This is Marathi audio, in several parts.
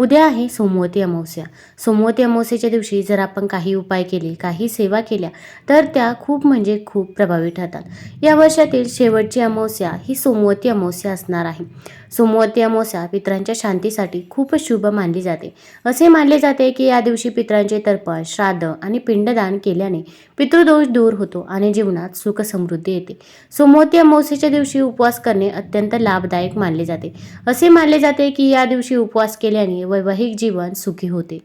उद्या आहे सोमवती अमावस्या. सोमवती अमावस्येच्या दिवशी जर आपण काही उपाय केले काही सेवा केल्या तर त्या खूप म्हणजे खूप प्रभावी ठरतात. या वर्षातील शेवटची अमावस्या ही सोमवती अमावस्या असणार आहे. सोमवती अमावस्या पितरांच्या शांतीसाठी खूपच शुभ मानली जाते. असे मानले जाते की या दिवशी पितरांचे तर्पण श्राद्ध आणि पिंडदान केल्याने पितृदोष दूर होतो आणि जीवनात सुख समृद्धी येते. सोमवती अमावस्येच्या दिवशी उपवास करणे अत्यंत लाभदायक मानले जाते. असे मानले जाते की या दिवशी उपवास केल्याने वैवाहिक जीवन सुखी होते.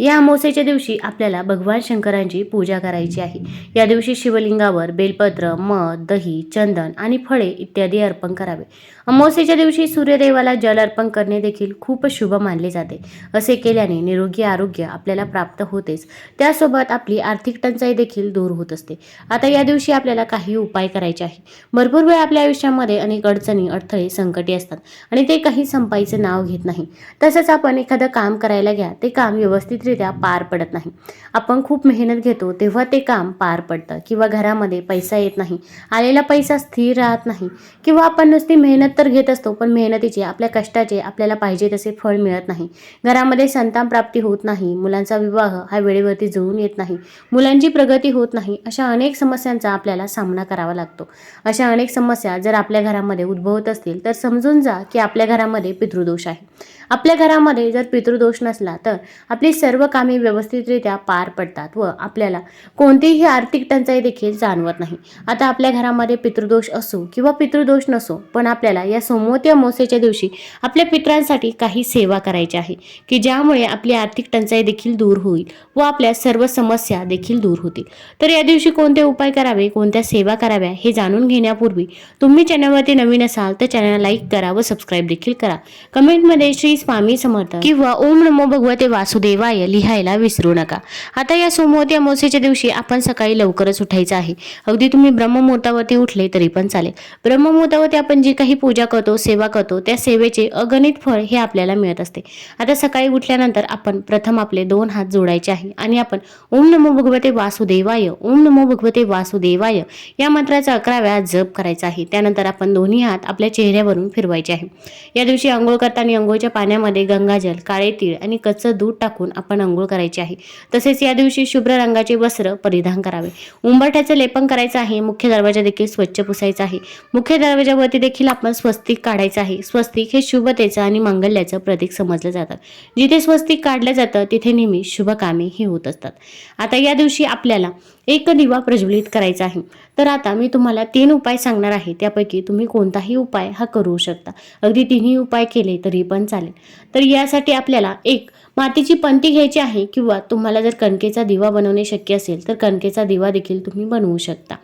या अमावस्येच्या दिवशी आपल्याला भगवान शंकरांची पूजा करायची आहे. या दिवशी शिवलिंगावर बेलपत्र मध दही चंदन आणि फळे इत्यादी अर्पण करावे. अमावस्येच्या दिवशी सूर्यदेवाला जल अर्पण करणे देखील खूप शुभ मानले जाते. असे केल्याने निरोगी आरोग्य आपल्याला प्राप्त होतेच. त्यासोबत आपली आर्थिक टंचाई देखील दूर होत असते. आता या दिवशी आपल्याला काही उपाय करायचे आहे भरपूर वेळ आपल्या आयुष्यामध्ये अनेक अडचणी अडथळे संकटे असतात आणि ते काही संपायचं नाव घेत नाही. तसंच आपण एखादं काम करायला घ्या ते काम व्यवस्थितरित्या पार पडत नाही. आपण खूप मेहनत घेतो तेव्हा ते काम पार पडतं. किंवा घरामध्ये पैसा येत नाही आलेला पैसा स्थिर राहत नाही. किंवा आपण नुसती मेहनत तर घेत असतो पण मेहनतीचे आपल्या कष्टाचे आपल्याला पाहिजे तसे फळ मिळत नाही. घरामध्ये संतान प्राप्ती होत नाही मुलांचा विवाह हा वेळेवरती जुळून येत नाही मुलांची प्रगती होत नाही अशा अनेक समस्यांचा आपल्याला सामना करावा लागतो. अशा अनेक समस्या जर आपल्या घरामध्ये उद्भवत असतील तर समजून जा की आपल्या घरामध्ये पितृदोष आहे. आपल्या घरामध्ये जर पितृदोष नसला तर आपली सर्व कामे व्यवस्थितरित्या पार पडतात व आपल्याला कोणतीही आर्थिक टंचाई देखील जाणवत नाही. आता आपल्या घरामध्ये पितृदोष असो किंवा पितृदोष नसो पण आपल्याला या सोमवती अमावस्येच्या दिवशी आपल्या पितरांसाठी काही सेवा करायची आहे की ज्यामुळे आपली आर्थिक टंचाई देखील दूर होईल व आपल्या सर्व समस्या देखील दूर होतील. तर या दिवशी कोणते उपाय करावे कोणत्या सेवा कराव्या हे जाणून घेण्यापूर्वी तुम्ही चॅनलवरती नवीन असाल तर चॅनल लाईक करा व सबस्क्राईब देखील करा. कमेंटमध्ये श्री स्वामी समर्थ. किंवा ओम नमो भगवते वासुदेवाय लिहायला विसरू नका. आता या सोमवती अमावस्येच्या दिवशी आपण सकाळी लवकरच उठायचं आहे. अगदी तुम्ही ब्रह्ममुहूर्तावरती उठले तरी पण चालेल. ब्रह्ममुहूर्तावरती आपण जी काही पूजा करतो सेवा करतो त्या सेवेचे अगणित फळ हे आपल्याला मिळत असते. आता सकाळी उठल्यानंतर आपण प्रथम आपले दोन हात जोडायचे आहे आणि आपण ओम नमो भगवते वासुदेवाय ओम नमो भगवते वासुदेवाय या मंत्राचा अकरा वेळा जप करायचा आहे. त्यानंतर आपण दोन्ही हात आपल्या चेहऱ्यावरून फिरवायचे आहे. या दिवशी आंघोळ करताना आंघोळच्या पाणी पाण्यामध्ये गंगाजल काळे तीळ आणि कच्चं दूध टाकून आपण आंघोळ करायची आहे. तसेच या दिवशी शुभ्र रंगाचे वस्त्र परिधान करावे. उंबरठ्याचं लेपन करायचं आहे. मुख्य दरवाजा देखील स्वच्छ पुसायचा आहे. मुख्य दरवाजावरती देखील आपण स्वस्तिक काढायचं आहे. स्वस्तिक हे शुभतेचं आणि मंगल्याचं प्रतीक समजलं जातं. जिथे स्वस्तिक काढलं जातं तिथे नेहमी शुभ कामे ही होत असतात. आता या दिवशी आपल्याला एक दिवा प्रज्वलित करायचा आहे. तर आता मी तुम्हाला तीन उपाय सांगणार आहे. त्यापैकी तुम्ही कोणताही उपाय हा करू शकता. अगदी तिन्ही उपाय केले तरी पण चालेल. तर यासाठी आपल्याला एक मातीची पंती घ्यायची आहे किंवा तुम्हाला जर कणकेचा दिवा बनवणे शक्य असेल तर कणकेचा दिवा देखील तुम्ही बनवू शकता.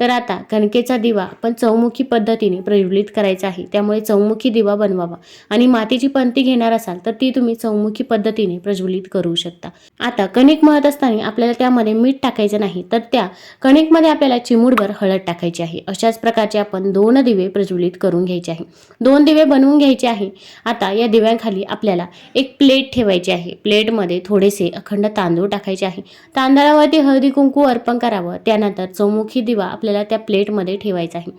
तर आता कणकेचा दिवा आपण चौमुखी पद्धतीने प्रज्वलित करायचा आहे. त्यामुळे चौमुखी दिवा बनवावा. आणि मातीची पंती घेणार असाल तर ती तुम्ही चौमुखी पद्धतीने प्रज्वलित करू शकता. आता कणिक मळत असताना आपल्याला त्यामध्ये मीठ टाकायचं नाही तर त्या कणिकमध्ये आपल्याला चिमूडभर हळद टाकायची आहे. अशाच प्रकारचे आपण दोन दिवे प्रज्वलित करून घ्यायचे आहे. दोन दिवे बनवून घ्यायचे आहे. आता या दिव्यांखाली आपल्याला एक प्लेट ठेवायची आहे. प्लेटमध्ये थोडेसे अखंड तांदूळ टाकायचे आहे. तांदळावरती हळदी कुंकू अर्पण करावं. त्यानंतर चौमुखी दिवा आपल्याला आपल्याला त्या प्लेटमध्ये ठेवायचं आहे.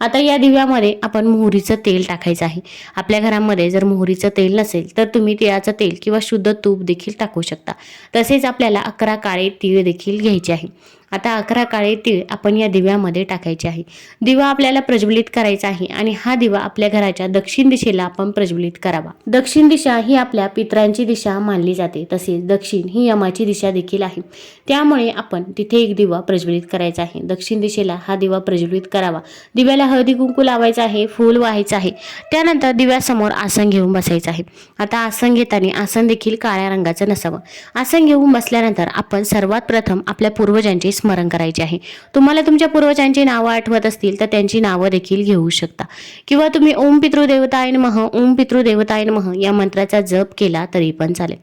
आता या दिव्यामध्ये आपण मोहरीचं तेल टाकायचं आहे. आपल्या घरामध्ये जर मोहरीचं तेल नसेल तर तुम्ही तिळाचं तेल किंवा शुद्ध तूप देखील टाकू शकता. तसेच आपल्याला अकरा काळे तीळ देखील घ्यायचे आहे. आता अकरा काळे तीळ आपण या दिव्यामध्ये टाकायचे आहे. दिवा आपल्याला प्रज्वलित करायचा आहे आणि हा दिवा आपल्या घराच्या दक्षिण दिशेला आपण प्रज्वलित करावा. दक्षिण दिशा ही आपल्या पितरांची दिशा मानली जाते तसेच दक्षिण ही यमाची दिशा देखील आहे. त्यामुळे आपण तिथे एक दिवा प्रज्वलित करायचा आहे. दक्षिण दिशेला हा दिवा प्रज्वलित करावा. दिव्याला हळदी कुंकू लावायचं आहे फूल व्हायचं आहे. त्यानंतर दिव्यासमोर आसन घेऊन बसायचं आहे. आता आसन घेताना आसन देखील काळ्या रंगाचं नसावं. आसन घेऊन बसल्यानंतर आपण सर्वात प्रथम आपल्या पूर्वजांचे स्मरण करायचे आहे. तुम्हाला तुमच्या पूर्वजांची नावं आठवत असतील तर त्यांची नावं देखील घेऊ शकता. किंवा तुम्ही ओम पितृदेवतायन मह ओम पितृदेवतायन मह या मंत्राचा जप केला तरी पण चालेल.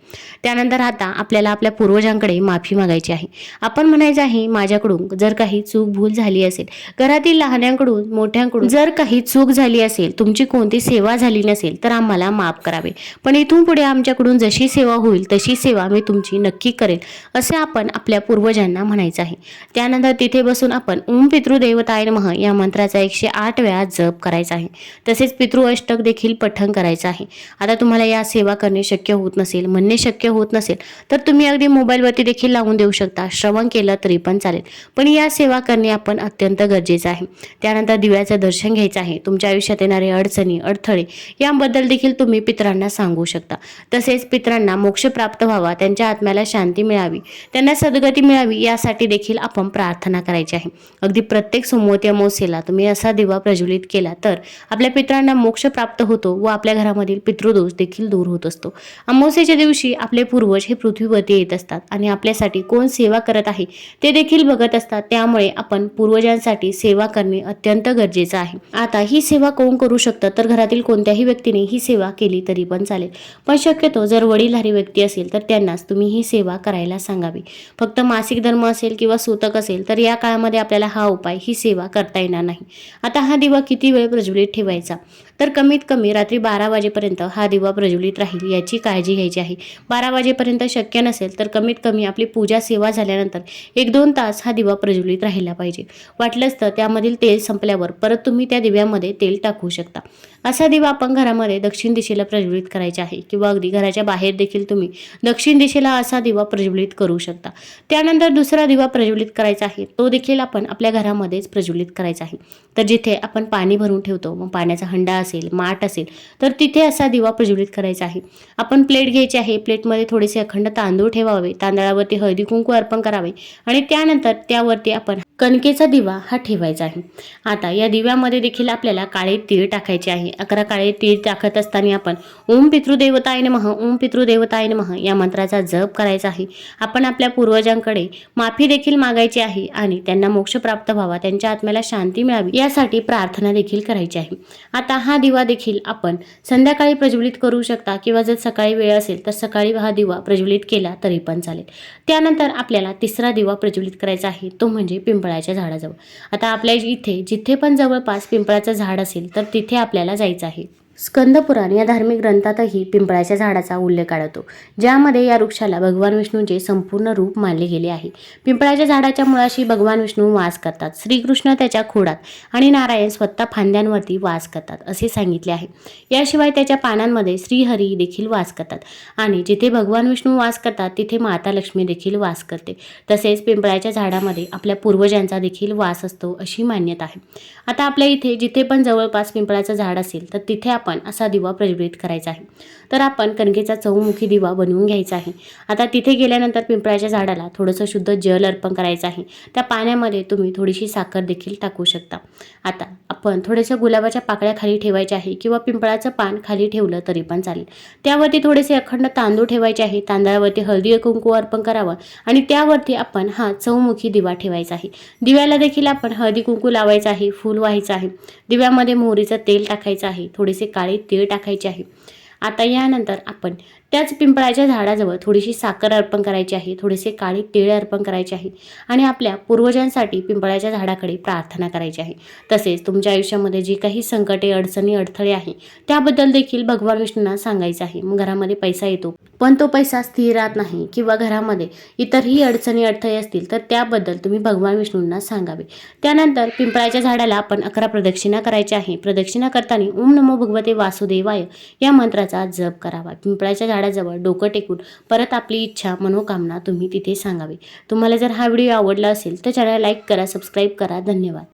त्यानंतर आता आपल्याला आपल्या पूर्वजांकडे माफी मागायची आहे. आपण म्हणायचं आहे माझ्याकडून जर काही चूक भूल झाली असेल घरातील लहान्यांकडून मोठ्यांकडून जर काही चूक झाली असेल तुमची कोणती सेवा झाली नसेल तर आम्हाला माफ करावे. पण इथून पुढे आमच्याकडून जशी सेवा होईल तशी सेवा मी तुमची नक्की करेल असे आपण आपल्या पूर्वजांना म्हणायचं आहे. त्यानंतर तिथे बसून आपण ओम पितृदेवताय नमः या मंत्राचा एकशे आठ वेळा जप करायचा आहे. तसेच पितृ अष्टक देखील पठण करायचं आहे. आता तुम्हाला या सेवा करणे शक्य होत नसेल म्हणणे शक्य होत नसेल तर तुम्ही अगदी मोबाईलवरती देखील लावून देऊ शकता. श्रवण केलं तरी पण चालेल. पण या सेवा करणे आपण अत्यंत गरजेचं आहे. त्यानंतर दिव्याचं दर्शन घ्यायचं आहे. तुमच्या आयुष्यात येणारे अडचणी अडथळे याबद्दल देखील तुम्ही पितरांना सांगू शकता. तसेच पित्रांना मोक्ष प्राप्त व्हावा त्यांच्या आत्म्याला शांती मिळावी त्यांना सद्गती मिळावी यासाठी देखील आपण प्रार्थना करायची आहे. अगदी प्रत्येक सोमवती अमावस्येला तुम्ही असा दिवा प्रज्वलित केला तर आपल्या पितरांना मोक्ष प्राप्त होतो व आपल्या घरामधील पितृदोष देखील दूर होत असतो. अमावस्येच्या दिवशी आपले पूर्वज हे पृथ्वीवरती येत असतात आणि आपल्यासाठी कोण सेवा करत आहे ते देखील बघत असतात. त्यामुळे आपण पूर्वजांसाठी सेवा करणे अत्यंत गरजेचं आहे. आता ही सेवा कोण करू शकतं? तर घरातील कोणत्याही व्यक्तीने ही सेवा केली तरी पण चालेल. पण शक्यतो जर वडीलधारी व्यक्ती असेल तर त्यांनाच तुम्ही ही सेवा करायला सांगावी. फक्त मासिक धर्म असेल किंवा सूतक असेल तर या काळामध्ये आपल्याला हा उपाय ही सेवा करता येणार नाही. आता हा दिवा किती वेळ प्रज्वलित ठेवायचा? तर कमीत कमी रात्री बारा वाजेपर्यंत हा दिवा प्रज्वलित राहील याची काळजी घ्यायची आहे. बारा वाजेपर्यंत शक्य नसेल तर कमीत कमी आपली पूजा सेवा झाल्यानंतर एक दोन तास हा दिवा प्रज्वलित राहिला पाहिजे. वाटलंच तर त्यामधील तेल संपल्यावर परत तुम्ही त्या दिव्यामध्ये तेल टाकू शकता. असा दिवा आपण घरामध्ये दक्षिण दिशेला प्रज्वलित करायचा आहे किंवा अगदी घराच्या बाहेर देखील तुम्ही दक्षिण दिशेला असा दिवा प्रज्वलित करू शकता. त्यानंतर दुसरा दिवा प्रज्वलित करायचा आहे तो देखील आपण आपल्या घरामध्येच प्रज्वलित करायचा आहे. तर जिथे आपण पाणी भरून ठेवतो मग पाण्याचा हंडा असेल माठ असेल तर तिथे असा दिवा प्रज्वलित करायचा आहे. आपण प्लेट घ्यायची आहे प्लेटमध्ये थोडेसे अखंड तांदूळ ठेवावे तांदळावरती हळदी कुंकू अर्पण करावे आणि त्यानंतर त्यावरती आपण कणकेचा दिवा हा ठेवायचा आहे. आता या दिव्यामध्ये देखील आपल्याला काळे तीळ टाकायचे आहे. अकरा काळे तीळ टाकत असताना आपण ओम पितृदेवताय नमः ओम पितृदेवताय नमः या मंत्राचा जप करायचा आहे. आपण आपल्या पूर्वजांकडे माफी देखील मागायची आहे आणि त्यांना मोक्ष प्राप्त व्हावा त्यांच्या आत्म्याला शांती मिळावी यासाठी प्रार्थना देखील करायची आहे. आता हा दिवा देखील आपण संध्याकाळी प्रज्वलित करू शकता किंवा जर सकाळी वेळ असेल तर सकाळी हा दिवा प्रज्वलित केला तरी पण चालेल. त्यानंतर आपल्याला तिसरा दिवा प्रज्वलित करायचा आहे तो म्हणजे पिंपळाच्या झाडाजवळ. आता आपल्या इथे जिथे पण जवळपास पिंपळाचं झाड असेल तर तिथे आपल्याला जायचं आहे. स्कंदपुराण या धार्मिक ग्रंथातही पिंपळाच्या झाडाचा उल्लेख आढळतो ज्यामध्ये या वृक्षाला भगवान विष्णूंचे संपूर्ण रूप मानले गेले आहे. पिंपळाच्या झाडाच्या मुळाशी भगवान विष्णू वास करतात श्रीकृष्ण त्याच्या खोडात आणि नारायण स्वतः फांद्यांवरती वास करतात असे सांगितले आहे. याशिवाय त्याच्या पानांमध्ये श्रीहरी देखील वास करतात आणि जिथे भगवान विष्णू वास करतात तिथे माता लक्ष्मी देखील वास करते. तसेच पिंपळाच्या झाडामध्ये आपल्या पूर्वजांचा देखील वास असतो अशी मान्यता आहे. आता आपल्या इथे जिथे पण जवळपास पिंपळाचं झाड असेल तर तिथे आपण असा दिवा प्रज्वलित करायचा आहे. तर आपण कणकेचा चौमुखी दिवा बनवून घ्यायचा आहे. आता तिथे गेल्यानंतर पिंपळाच्या झाडाला थोडंसं शुद्ध जल अर्पण करायचं आहे. त्या पाण्यामध्ये तुम्ही थोडीशी साखर देखील टाकू शकता. आता आपण थोड्याशा गुलाबाच्या पाकळ्या खाली ठेवायच्या आहे किंवा पिंपळाचं पान खाली ठेवलं तरी पण चालेल. त्यावरती थोडेसे अखंड तांदूळ ठेवायचे आहे. तांदळावरती हळदी कुंकू अर्पण करावं आणि त्यावरती आपण हा चौमुखी दिवा ठेवायचा आहे. दिव्याला देखील आपण हळदी कुंकू लावायचं आहे. फूल व्हायचं आहे. दिव्यामध्ये मोहरीचं तेल टाकायचं आहे. थोडेसे काळे तीळ टाकायचे आहे. आता यानंतर आपण त्याच पिंपळाच्या झाडाजवळ थोडीशी साखर अर्पण करायची आहे थोडेसे काळे तिळ अर्पण करायचे आहे आणि आपल्या पूर्वजांसाठी पिंपळाच्या झाडाकडे प्रार्थना करायची आहे. तसेच तुमच्या आयुष्यामध्ये जी काही संकटे अडचणी अडथळे आहे त्याबद्दल देखील भगवान विष्णूंना सांगायचं आहे. मग घरामध्ये पैसा येतो. पण तो पैसा स्थिर राहत नाही किंवा घरामध्ये इतरही अडचणी अडथळे असतील तर त्याबद्दल तुम्ही भगवान विष्णूंना सांगावे. त्यानंतर पिंपळाच्या झाडाला आपण अकरा प्रदक्षिणा करायच्या आहे. प्रदक्षिणा करताना ओम नमो भगवते वासुदेवाय या मंत्राचा जप करावा. पिंपळाच्या झाडाजवळ डोकं टेकून परत आपली इच्छा मनोकामना तुम्ही तिथे सांगावी. तुम्हाला जर हा व्हिडिओ आवडला असेल तर चॅनल लाईक करा सबस्क्राईब करा. धन्यवाद.